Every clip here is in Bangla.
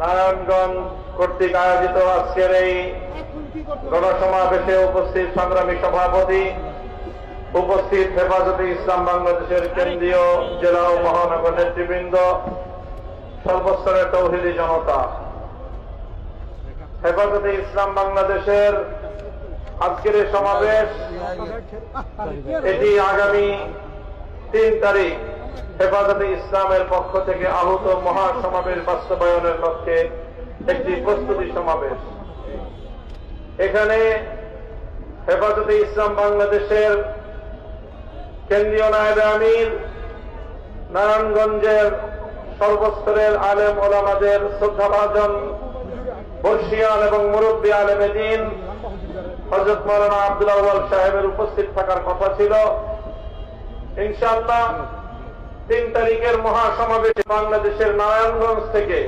নারায়ণগঞ্জ কর্তৃক আয়োজিত আজকের এই গণসমাবেশে উপস্থিত সংগ্রামী সভাপতি, উপস্থিত হেফাজতে ইসলাম বাংলাদেশের কেন্দ্রীয় জেলা ও মহানগর নেতৃবৃন্দ, সর্বস্তরের তৌহিদি জনতা। হেফাজতে ইসলাম বাংলাদেশের আজকের সমাবেশ, এটি আগামী তিন তারিখ হেফাজতে ইসলামের পক্ষ থেকে আহত মহা সমাবেশ বাস্তবায়নের লক্ষ্যে একটি প্রস্তুতি সমাবেশ। এখানে হেফাজতে ইসলাম বাংলাদেশের কেন্দ্রীয় নায়েবে আমির, নারায়ণগঞ্জের সর্বস্তরের আলেম ওলামাদের শ্রদ্ধাভাজন বর্ষিয়ান এবং মুরব্বী আলেমে দিন হজরত মৌলানা আব্দুল আউ্বাল সাহেবের উপস্থিত থাকার কথা ছিল। ইনশাআল্লাহ তিন তারিখের মহাসমাবেশে বাংলাদেশের নারায়ণগঞ্জ থেকে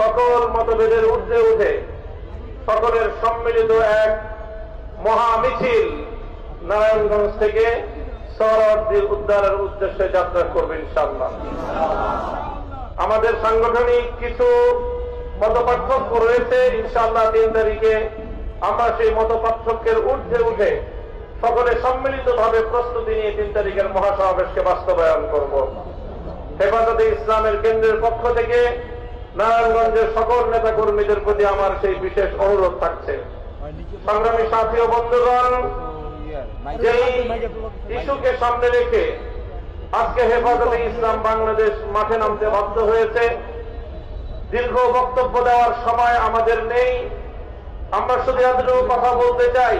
সকল মতভেদের ঊর্ধ্বে উঠে সকলের সম্মিলিত এক মহা মিছিল নারায়ণগঞ্জ থেকে সরদ্দির উদ্ধারের উদ্দেশ্যে যাত্রা করবে ইনশাআল্লাহ। আমাদের সাংগঠনিক কিছু মতপার্থক্য রয়েছে। ইনশাআল্লাহ তিন তারিখে আমরা সেই মতপার্থক্যের ঊর্ধ্বে উঠে সকলে সম্মিলিত ভাবে প্রস্তুতি নিয়ে তিন তারিখের মহাসমাবেশকে বাস্তবায়ন করব। হেফাজতে ইসলামের কেন্দ্রের পক্ষ থেকে নারায়ণগঞ্জের সকল নেতা কর্মীদের প্রতি আমার সেই বিশেষ অনুরোধ থাকছে। সংগ্রামী সাথী ও বন্ধুগণ ইস্যুকে সামনে রেখে আজকে হেফাজতে ইসলাম বাংলাদেশ মাঠে নামতে বাধ্য হয়েছে, দীর্ঘ বক্তব্য দেওয়ার সময় আমাদের নেই। আমরা শুধু এতটুকু কথা বলতে চাই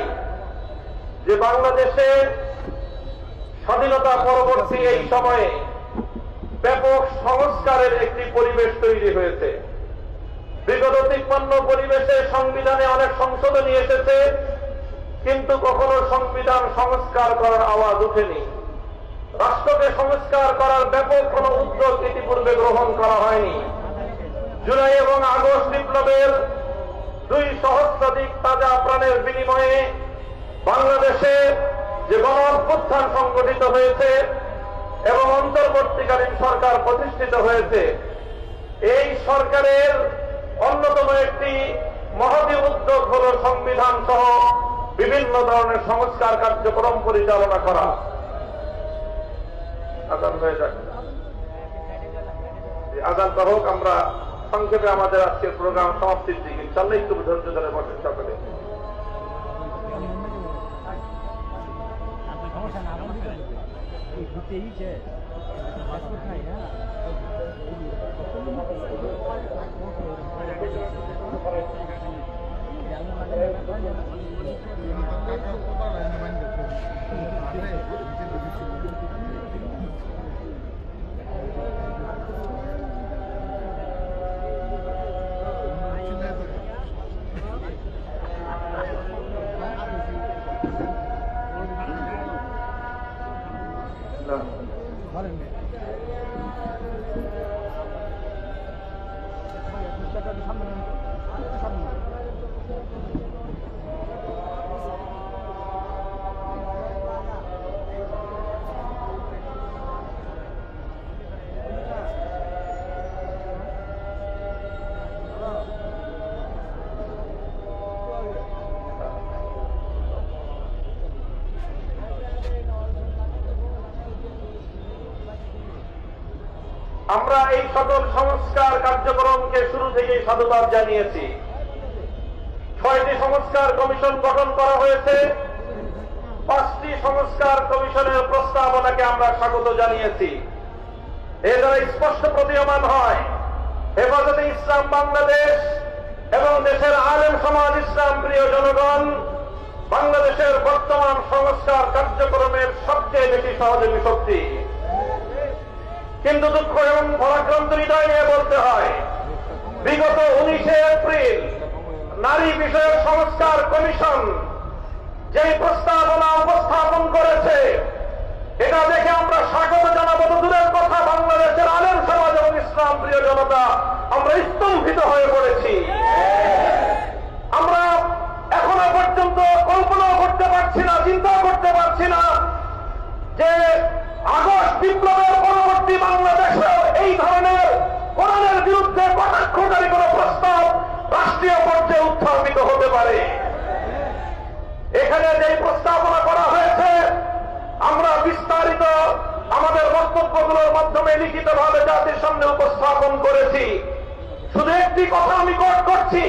যে বাংলাদেশে স্বাধীনতা পরবর্তী এই সময়ে ব্যাপক সংস্কারের একটি পরিবেশ তৈরি হয়েছে। বিগত তিপ্পান্ন পরিবেশে সংবিধানে অনেক সংশোধনী এসেছে, কিন্তু কখনো সংবিধান সংস্কার করার আওয়াজ উঠেনি রাষ্ট্রকে সংস্কার করার ব্যাপক কোন উদ্যোগ ইতিপূর্বে গ্রহণ করা হয়নি। জুলাই এবং আগস্ট বিপ্লবের দুই সহস্রাধিক তাজা প্রাণের বিনিময়ে বাংলাদেশে যে গণ অভ্যুত্থান সংগঠিত হয়েছে এবং অন্তর্বর্তীকালীন সরকার প্রতিষ্ঠিত হয়েছে, এই সরকারের অন্যতম একটি মহতি উদ্যোগ হল সংবিধান সহ বিভিন্ন ধরনের সংস্কার কার্যক্রম পরিচালনা করা। আজান হয়ে হোক, আমরা সংক্ষেপে আমাদের আজকের প্রোগ্রাম সমাপ্তির দিকে। ইনশাল্লাহ একটু ধৈর্য ধরে বসেন সকলে। 아, 그때 이제 마스크타이나 양을 만들면 আমরা এই সকল সংস্কার কার্যক্রমকে শুরু থেকেই সাধুবাদ জানিয়েছি। ছয়টি সংস্কার কমিশন গঠন করা হয়েছে। পাঁচটি সংস্কার কমিশনের প্রস্তাবনাকে আমরা স্বাগত জানিয়েছি। এ দ্বারা স্পষ্ট প্রতীয়মান হয়, হেফাজতে ইসলাম বাংলাদেশ এবং দেশের আলেম সমাজ, ইসলাম প্রিয় জনগণ, বাংলাদেশের বর্তমান সংস্কার কার্যক্রমের সবচেয়ে বেশি সহযোগী শক্তি। কিন্তু দুঃখ এবং পরাক্রান্ত হৃদয় নিয়ে বলতে হয়, বিগত উনিশে এপ্রিল নারী বিষয়ক সংস্কার কমিশন যেই প্রস্তাবনা উপস্থাপন করেছে, এটা দেখে আমরা স্বাগত জানাব। দূরের কথা, বাংলাদেশের আলেম সমাজ এবং ইসলাম, প্রিয় জনতা, আমরা স্তম্ভিত হয়ে পড়েছি। আমরা এখনও পর্যন্ত কল্পনাও করতে পারছি না, চিন্তাও করতে পারছি না যে আগস্ট বিপ্লবের পরবর্তী বাংলাদেশেও এই ধরনের কোরআনের বিরুদ্ধে কটাক্ষকারী কোন প্রস্তাব রাষ্ট্রীয় পর্যায়ে উত্থাপিত হতে পারে? এখানে যে প্রস্তাবনা করা হয়েছে, আমরা বিস্তারিত আমাদের বক্তব্যগুলোর মাধ্যমে লিখিত ভাবে জাতির সামনে উপস্থাপন করেছি। শুধু একটি কথা আমি কোট করছি,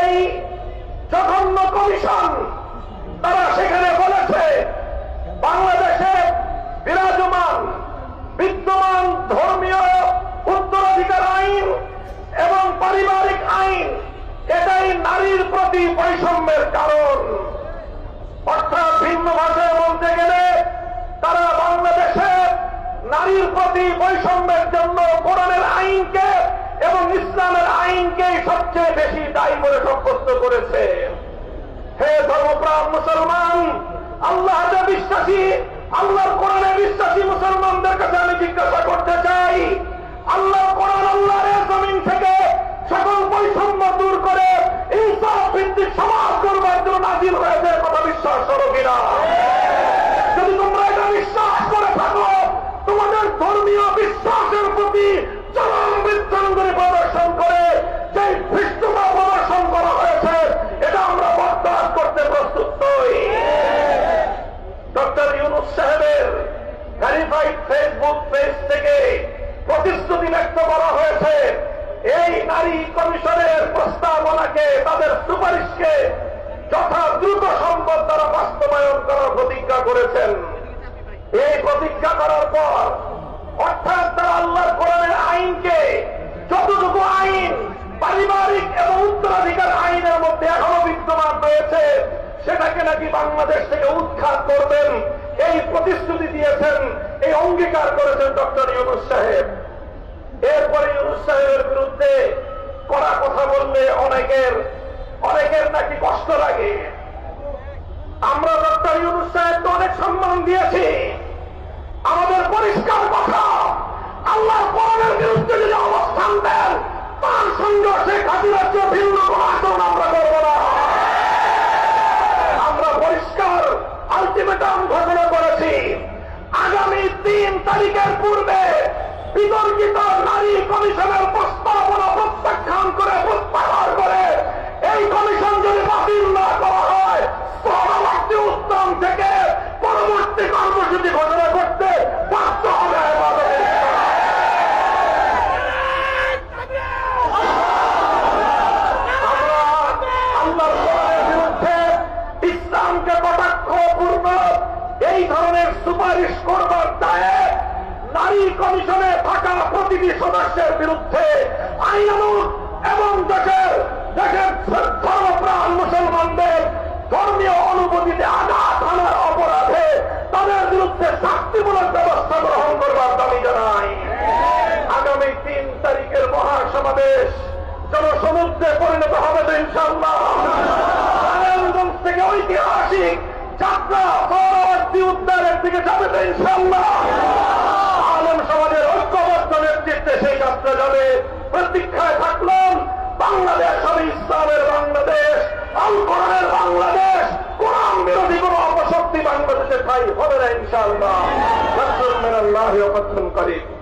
এই জঘন্য কমিশন তারা সেখানে ধর্মীয় উত্তরাধিকার আইন এবং পারিবারিক আইন, এটাই নারীর প্রতি বৈষম্যের কারণ। অর্থাৎ ভিন্ন ভাষায় বলতে গেলে, তারা বাংলাদেশে নারীর প্রতি বৈষম্যের জন্য কোরআনের আইনকে এবং ইসলামের আইনকে সবচেয়ে বেশি দায়ী করে সাব্যস্ত করেছে। হে ধর্মপ্রাণ মুসলমান, আল্লাহ বিশ্বাসী আল্লাহর কোরআনে বিশ্বাসী মুসলমানদের কাছে আমি জিজ্ঞাসা করতে চাই আল্লাহ কোরআন আল্লাহর জমিন থেকে সকল বৈষম্য দূর করে ইনসাফ ভিত্তিক সমাজ করবার জন্য নাজিল হয়েছে কথা বিশ্বাস করো কিনা? যদি তোমরা এটা বিশ্বাস করে থাকো, তোমাদের ধর্মীয় বিশ্বাসের প্রতি চরম বিধ্বংসী প্রদর্শন করে যে সুপারিশকে যথা দ্রুত সম্ভব তারা বাস্তবায়ন করার প্রতিজ্ঞা করেছেন। এই প্রতিজ্ঞা করার পর অর্থাৎ তারা আল্লাহর কোরআনের আইনকে যতটুকু আইন, পারিবারিক এবং উত্তরাধিকার আইনের মধ্যে এখনও বিদ্যমান রয়েছে, সেটাকে নাকি বাংলাদেশ থেকে উৎখাত করবেন, এই প্রতিশ্রুতি দিয়েছেন, এই অঙ্গীকার করেছেন ডক্টর ইউনুস সাহেব। এরপরে ইউনুস সাহেবের বিরুদ্ধে কড়া কথা বললে অনেকের অনেকের নাকি কষ্ট লাগে। আমরা ডক্টর ইউনুস সাহেবকে অনেক সম্মান দিয়েছি। আমাদের পরিষ্কার কথা আল্লাহ কোরআনের বিরুদ্ধে যদি অবস্থান দেন, তার সঙ্গে শেখ চেয়ে ভিন্ন কোন আচরণ আমরা করব না। আমরা পরিষ্কার আলটিমেটাম ঘোষণা করেছি। আগামী তিন তারিখের পূর্বে বিতর্কিত নারী কমিশনের প্রস্তাবনা প্রত্যাখ্যান করে প্রত্যাহার করে এই কমিশন যদি বাতিল না করা হয় পরবর্তী উত্তম থেকে পরবর্তী কর্মসূচি ঘোষণা করতে বাধ্য হবে সুপারিশ করবার দায়ে নারী কমিশনে থাকা প্রতিটি সদস্যের বিরুদ্ধে আইনানুক এবং দেশের দেশের ধর্মপ্রাণ মুসলমানদের ধর্মীয় অনুভূতিতে আঘাত আনার অপরাধে তাদের বিরুদ্ধে শাস্তিমূলক ব্যবস্থা গ্রহণ করবার দাবি জানাই। আগামী তিন তারিখের মহাসমাবেশ জনসমুদ্রে পরিণত হবে তো ইনশাল্লাহ থেকে ঐতিহাসিক যাত্রা পরবর্তী উদ্যানের দিকে যাবে তো ইনশাল্লাহ আলম সমাজের ঐক্যবদ্ধ নেতৃত্বে সেই যাত্রা যাবে। প্রতীক্ষায় থাকলাম বাংলাদেশ হবে ইসলামের অপশক্তি বাংলাদেশে ঠাই হবে না ইনশাআল্লাহ আল্লাহ করিম।